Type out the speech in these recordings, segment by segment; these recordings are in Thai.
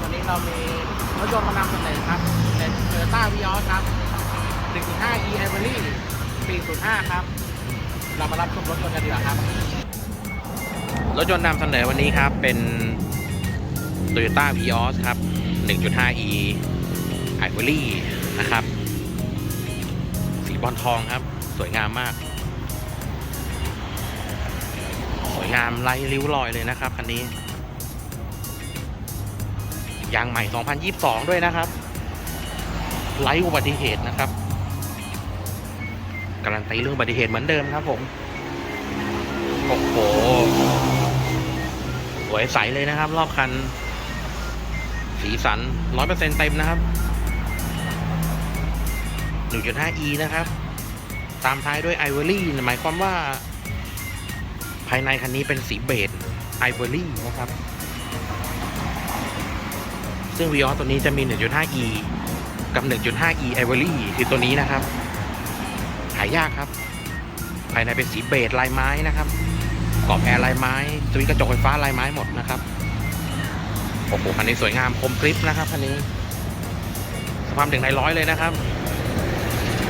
วันนี้เรามีรถยนต์มานำเสนอครับ เป็นเ o อร์ต้าวีออสครับ 1.5 e i v o r y 4.5 ครับ เรามารับชมรถยนต์กันดีกว่าครับ รถยนต์นำเสนอวันนี้ครับเป็น Toyota Vios ครับ 1.5e Ivory นะครับ สีบอลทองครับ สวยงามมาก สวยงามไร้ริ้วรอยเลยนะครับคันนี้ ยางใหม่ 2022 ด้วยนะครับไร้อุบัติเหตุนะครับการันตีเรื่องอุบัติเหตุเหมือนเดิมครับผมโอ้โหสวยใสเลยนะครับ รอบคัน สีสัน 100%เต็มนะครับ 1.5e นะครับ ตามท้ายด้วย Ivory หมายความว่า ภายในคันนี้เป็นสีเบจไอวอรี่นะครับ ซึ่ง v ีออตัวนี้จะมี 1.5e กับ 1.5e Ivory คือตัวนี้นะครับ หายากครับ ภายในเป็นสีเบจลายไม้นะครับกรอบแอร์ลายไม้สวิตกระจกไฟฟ้าลายไม้หมดนะครับโอ้โหคันนี้สวยงามคมกริปนะครับคันนี้สภาพหนึ่งในร้อยเลยนะครับ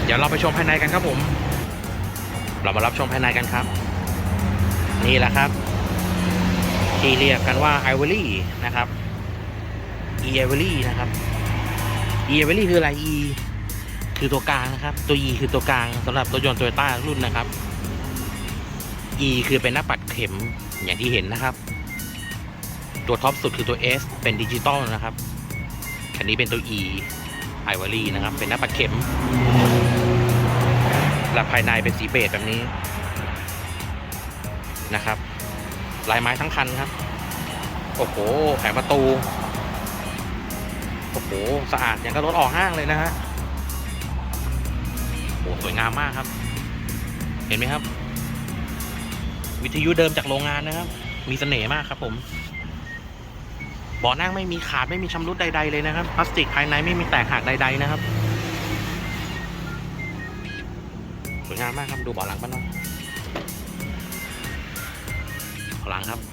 เดี๋ยวเราไปชมภายในกันครับผม เรามารับชมภายในกันครับ นี่แหละครับ ที่เรียกกันว่า Ivory นะครับ e Ivory นะครับ e Ivory คืออะไร e คือตัวกลางนะครับ ตัว e คือตัวกลางสำหรับรถยนต์โตโยต้ารุ่นนะครับ e คือเป็นหน้าปัดเข็มอย่างที่เห็นนะครับ ตัวท็อปสุดคือตัว s เป็นดิจิตอลนะครับคันนี้เป็นตัว e Ivory นะครับ เป็นหน้าปัดเข็มและภายในเป็นสีเบจแบบนี้นะครับ ลายไม้ทั้งคันครับ โอ้โห แผงประตู โอ้โหสะอาดอย่างกับรถออกห้างเลยนะฮะโอ้สวยงามมากครับ เห็นไหมครับ วิทยุเดิมจากโรงงานนะครับ มีเสน่ห์มากครับผมเบาะนั่งไม่มีขาดไม่มีชำรุดใดๆเลยนะครับพลาสติกภายในไม่มีแตกหักใด ๆ นะครับสวยงามมากครับดูเบาะหลังบ้างน่อยหลังครับ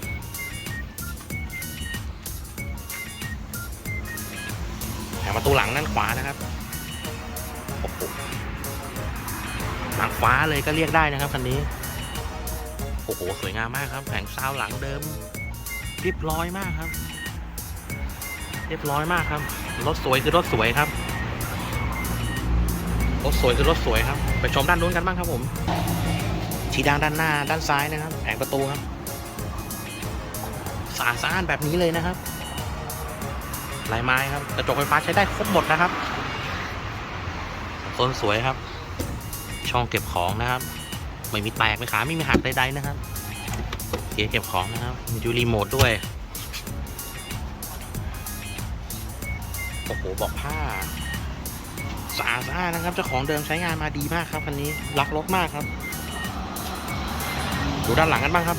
ประตูหลังด้านขวานะครับโอ้โหหลังฟ้าเลยก็เรียกได้นะครับคันนี้โอ้โหสวยงามมากครับแผงซาวหลังเดิมเรียบร้อยมากครับ เรียบร้อยมากครับรถสวยคือรถสวยครับรถสวยคือรถสวยครับ ไปชมด้านนู้นกันบ้างครับผมชีด้านด้านหน้าด้านซ้ายนะครับแผงประตูครับสะอาดสะอ้านแบบนี้เลยนะครับ ลายไม้ครับกระจกไฟฟ้าใช้ได้ครบหมดนะครับโซนสวยครับ ช่องเก็บของนะครับ ไม่มีแตกไม่ขาไม่มีหักใดๆนะครับเกียร์เก็บของนะครับมีดูรีโมทด้วยโอ้โหบอกผ้าสะอาดสะอานนะครับเจ้าของเดิมใช้งานมาดีมากครับคันนี้รักรถมากครับ ดูด้านหลังกันบ้างครับ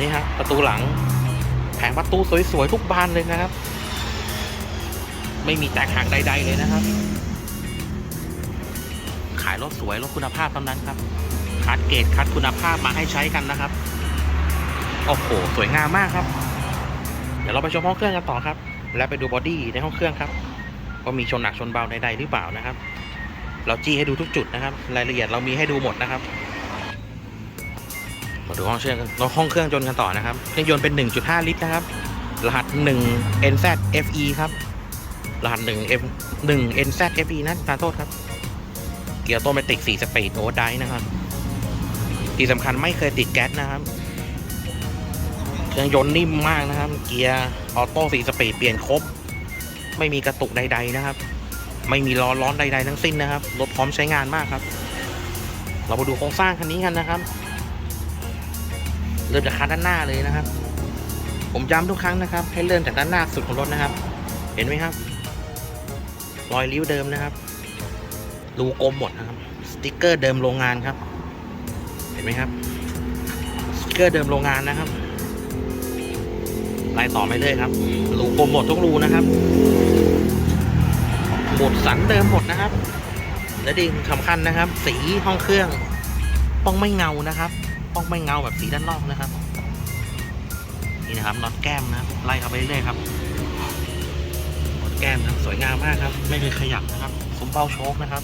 นี่ฮะประตูหลัง แผงประตูสวยๆทุกบานเลยนะครับ ไม่มีแตกหักใด ๆ เลยนะครับ ขายรถสวยรถคุณภาพเท่านั้นครับ คัดเกรดคัดคุณภาพมาให้ใช้กันนะครับ โอ้โห สวยงามมากครับ เดี๋ยวเราไปชมห้องเครื่องกันต่อครับ แล้วไปดูบอดี้ในห้องเครื่องครับว่ามีชนหนักชนเบาใดๆหรือเปล่านะครับ เราจี้ให้ดูทุกจุดนะครับ รายละเอียดเรามีให้ดูหมดนะครับ มาดูห้องเครื่องห้องเครื่องยนต์กันต่อนะครับเครื่องยนต์เป็น 1.5 ลิตรนะครับ รหัส 1 NZ FE ครับ รหัส1 F 1 NZ FE นะทานโทษครับ เกียร์โตเมติก4สปีดโอไดนะครับ ที่สำคัญไม่เคยติดแก๊สนะครับ เครื่องยนต์นิ่มมากนะครับ เกียร์ออโต้4สปีดเปลี่ยนครบ ไม่มีกระตุกใด ๆ นะครับ ไม่มีล้อร้อนใด ๆ ทั้งสิ้นนะครับ รถพร้อมใช้งานมากครับ เรามาดูโครงสร้างคันนี้กันนะครับ เริ่มจากคันด้านหน้าเลยนะครับ ผมย้ำทุกครั้งนะครับ ให้เริ่มจากด้านหน้าสุดของรถนะครับ เห็นไหมครับ รอยริ้วเดิมนะครับรูกลมหมดนะครับ สติกเกอร์เดิมโรงงานครับ เห็นไหมครับ สติกเกอร์เดิมโรงงานนะครับไล่ต่อไปเลยครับรูกลมหมดทุกรูนะครับหมดสันเดิมหมดนะครับ และดิ่งสำคัญนะครับ สีห้องเครื่อง ต้องไม่เงานะครับ ต้องไม่เงาแบบสีด้านนอกนะครับ นี่นะครับน็อตแก้มนะไล่เข้าไปเรื่อยๆครับน็อตแก้มครับสวยงามมากครับ ไม่เคยขยับนะครับซุ้มเป้าโชคนะครับ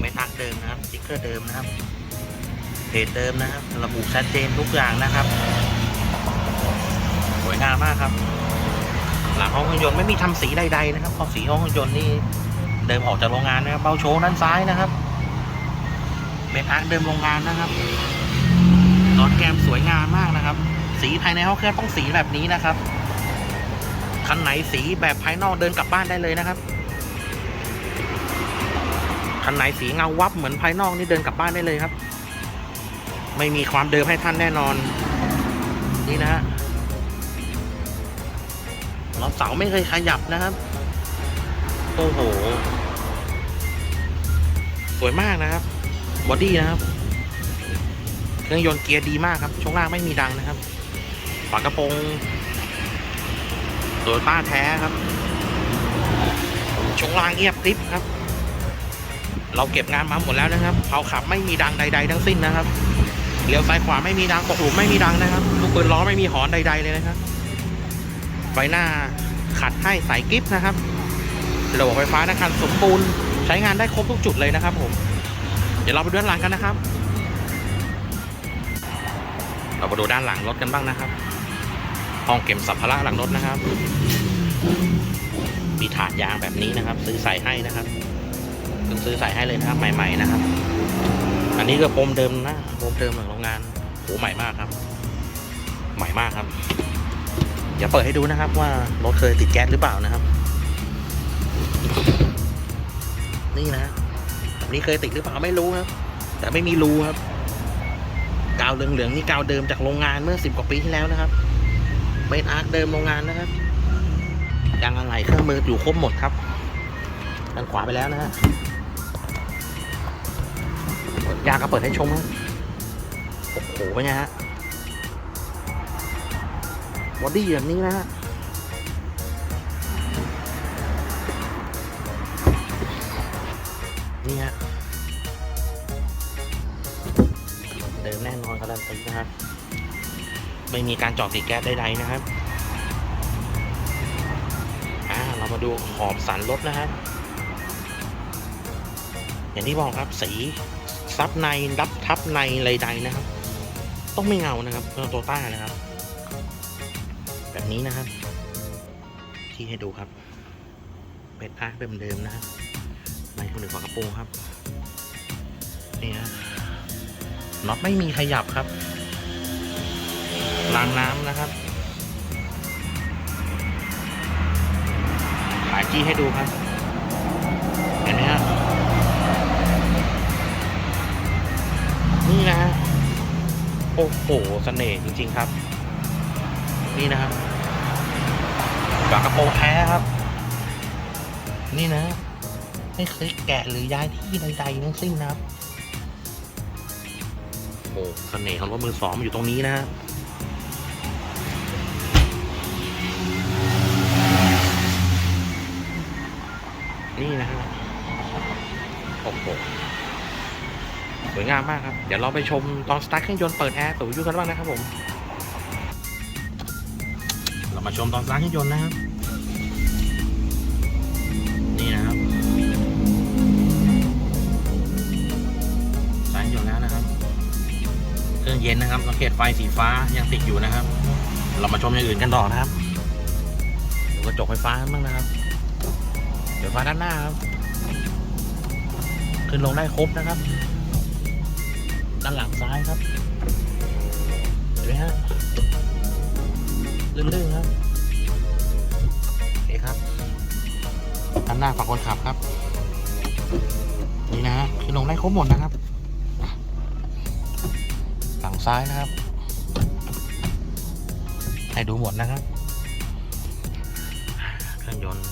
เมทักเดิมนะครับสติ๊กเกอร์เดิมนะครับเพจเดิมนะครับ ระบุชัดเจนทุกอย่างนะครับ สวยงามมากครับ หลังห้องเครื่องยนต์ไม่มีทำสีใดๆนะครับเพราะสีห้องเครื่องยนต์นี่เดิมออกจากโรงงานนะครับเป้าโชว์ด้านซ้ายนะครับ เป็นอาร์คเดิมโรงงานนะครับน็อตแกมสวยงามมากนะครับ สีภายในห้องเครื่องต้องสีแบบนี้นะครับคันไหนสีแบบภายนอกเดินกลับบ้านได้เลยนะครับคันไหนสีเงาวับเหมือนภายนอกนี่เดินกลับบ้านได้เลยครับ ไม่มีความเดิมให้ท่านแน่นอน นี่นะฮะล้อเสาไม่เคยขยับนะครับ โอ้โห สวยมากนะครับ บอดี้นะครับ เครื่องยนต์เกียร์ดีมากครับ ช่วงล่างไม่มีดังนะครับ ฝากระโปรงโดยต้าแท้ครับ ช่วงล่างเงียบกริบครับ เราเก็บงานมาหมดแล้วนะครับเผาขับไม่มีดังใด ๆ ทั้งสิ้นนะครับเลี้ยวซ้ายขวาไม่มีดังตกหลุมไม่มีดังนะครับลูกปืนล้อไม่มีหอนใด ๆ เลยนะครับไฟหน้าขัดให้สายกิฟนะครับระบบไฟฟ้านะคันสมบูรณ์ใช้งานได้ครบทุกจุดเลยนะครับผม เดี๋ยวเราไปดูด้านหลังกันนะครับ เราไปดูด้านหลังรถกันบ้างนะครับ ห้องเก็บสัมภาระหลังรถนะครับ มีถาดยางแบบนี้นะครับ ซื้อใส่ให้นะครับเพิ่งซื้อใส่ให้เลยนะครับ ใหม่ ๆนะครับ อันนี้ก็โปมเดิมนะโปมเดิมของโรงงานโหใหม่มากครับ ใหม่มากครับเดี๋ยวเปิดให้ดูนะครับ ว่ารถเคยติดแก๊สหรือเปล่านะครับ นี่นะอั นี้เคยติดหรือเปล่าไม่รู้ครับ แต่ไม่มีรูครับ กาวเหลืองๆนี่กาวเดิมจากโรงงานเมื่อสิบกว่าปีที่แล้วนะครับเป็นอาร์คเดิมโรงงานนะครับยางอะไหล่เครื่องมืออยู่ครบหมดครับด้านขวาไปแล้วนะฮะยางก็เปิดให้ชมครับโอ้โหเป็นไงฮะบอดี้แบบนี้นะฮะ น่นอนการันตีนะครับ ไม่มีการเจอดติดแก๊สใดๆนะครับอ่าเรามาดูขอบสันรถนะครับ อย่างที่บอกครับสีซับในรับทับในอะไรใดนะครับ ต้องไม่เงานะครับเพื่อโตต้านะครับ แบบนี้นะครับ ที่ให้ดูครับ เป็นอาร์คเดิมๆนะครับในคนหนึ่งฝากระโปรงครับนี่ฮะ น็อตไม่มีขยับครับรางน้ำนะครับขายจี้ให้ดูครับ เห็นไหมฮะนี่นะฮะโอ้โหเสน่ห์จริง ๆครับ นี่นะครับฝากระโปรงแท้ครับ นี่นะ ไม่เคยแกะหรือย้ายที่ใดๆทั้งสิ้นนะครับ เสน่ห์ของรถมือสองมันอยู่ตรงนี้นะฮะนี่นะฮะโอ้โหสวยงามมากครับ เดี๋ยวเราไปชมตอนสตาร์ทเครื่องยนต์เปิดแอร์ตู่ยุกันบ้างนะครับผม เรามาชมตอนสตาร์ทเครื่องยนต์นะครับ รื่องเย็นนะครับสังเกตไฟสีฟ้ายังติดอยู่นะครับ เรามาชมอย่างอื่นกันต่อนะครับดูกระจกไฟฟ้าบ้างนะครับ เดี๋ยวฟ้าด้านหน้าครับ ขึ้นลงได้ครบนะครับ ด้านหลังซ้ายครับเห็นไหมฮะลื่นๆครับโอเคครับด้านหน้าฝั่งคนขับครับ นี่นะฮะคือลงได้ครบหมดนะครับ ซ้ายนะครับ ให้ดูหมดนะครับ เครื่องยนต์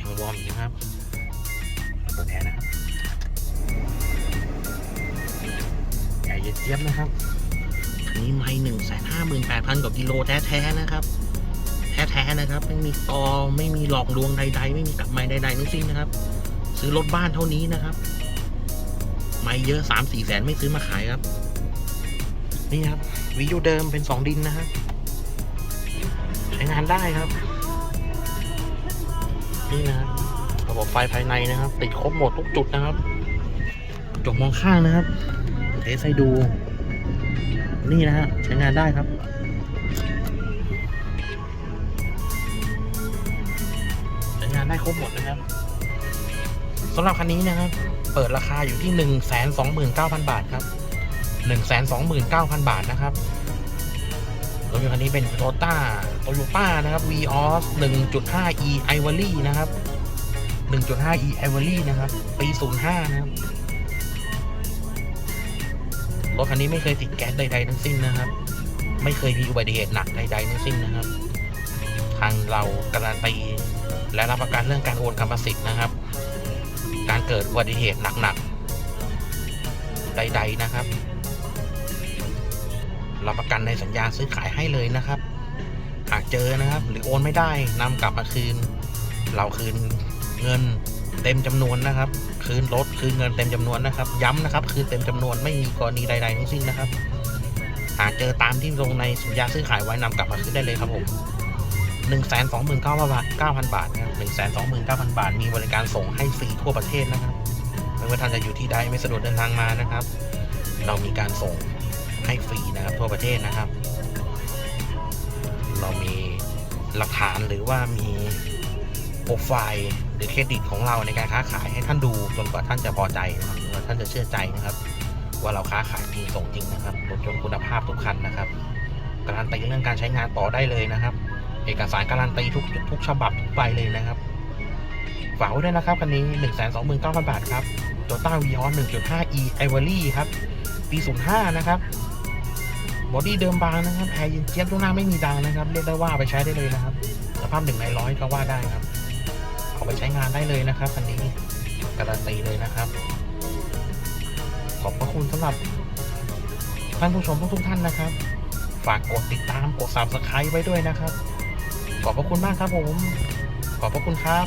ยังวอร์มอยู่นะครับเปิดแอร์นะครับใหญ่เจี๊ยบนะครับอันนี้ไม่หนึ่งแสนห้าหมื่นแปดพันกว่ากิโลแท้ๆนะครับ แท้ๆนะครับ ไม่มีกอไม่มีหลอกลวงใด ๆ ไม่มีกลับไม้ใดๆทั้งสิ้นนะครับ ซื้อรถบ้านเท่านี้นะครับ ไม่เยอะสามสี่แสนไม่ซื้อมาขายครับ นี่ครับวิวเดิมเป็นสองดินนะฮะใช้งานได้ครับ นี่นะระบบไฟภายในนะครับ ติดครบหมดทุกจุดนะครับจกมองข้างนะครับเทสให้ดู นี่นะฮะใช้งานได้ครับใช้งานได้ครบหมดนะครับสำหรับคันนี้นะครับ เปิดราคาอยู่ที่ 1 2 9 0 0 0 บาทครับ 1 2 9 0 0 0 บาทนะครับรถยนต์คันนี้เป็น Toyota Toyota นะครับ Vios 1.5e Ivory นะครับ 1.5e Ivory นะครับ ปี 05 นะครับ รถคันนี้ไม่เคยติดแก๊สใดๆทั้งสิ้นนะครับ ไม่เคยมีอุบัติเหตุหนักใดๆทั้งสิ้นนะครับ ทางเราการันตีและรับประกันเรื่องการโอนกรรมสิทธิ์นะครับ การเกิดอุบัติเหตุหนักๆ ใด ๆ นะครับ รับประกันในสัญญาซื้อขายให้เลยนะครับ หากเจอนะครับ หรือโอนไม่ได้นำกลับมาคืน เราคืนเงินเต็มจำนวนนะครับ คืนรถคืนเงินเต็มจำนวนนะครับ ย้ำนะครับ คืนเต็มจำนวนไม่มีกรณีใดๆทั้งสิ้นนะครับ หากเจอตามที่ลงในสัญญาซื้อขายไว้นำกลับมาคืนได้เลยครับผม1 2 9 0 0 0บาท9,000 บาทนะครับ1 2 9 0 0 0 บาท มีบริการส่งให้ฟรีทั่วประเทศนะครับ ไม่ว่าท่านจะอยู่ที่ใดไม่สะดวกเดินทางมานะครับ เรามีการส่ง ให้ฟรีนะครับทั่วประเทศนะครับ เรามีหลักฐานหรือว่ามีโปรไฟล์หรือเครดิตของเราในการค้าขายให้ท่านดูจนกว่าท่านจะพอใจนะครับหรือว่าท่านจะเชื่อใจนะครับ ว่าเราค้าขายจริงส่งจริงนะครับรถยนต์คุณภาพทุกคันนะครับการันตีเรื่องการใช้งานต่อได้เลยนะครับ เอกสารการันตีทุกทุกฉบับทุกใบเลยนะครับฝากไว้ด้วยนะครับคันนี้ 1 2 9 0 0 0 บาทครับ Toyota Vios 1.5e Ivory ครับ ปี 05 นะครับ บอดี้เดิมบางนะครับแอร์เย็นเจี๊ยบทุกหน้าไม่มีดังนะครับ เรียกได้ว่าไปใช้ได้เลยนะครับสภาพหนึ่งในร้อยก็ว่าได้ครับ เอาไปใช้งานได้เลยนะครับคันนี้การันตีเลยนะครับ ขอบพระคุณสำหรับท่านผู้ชมทุกๆท่านนะครับ ฝากกดติดตามกด subscribe ไว้ด้วยนะครับ ขอบพระคุณมากครับผม ขอบพระคุณครับ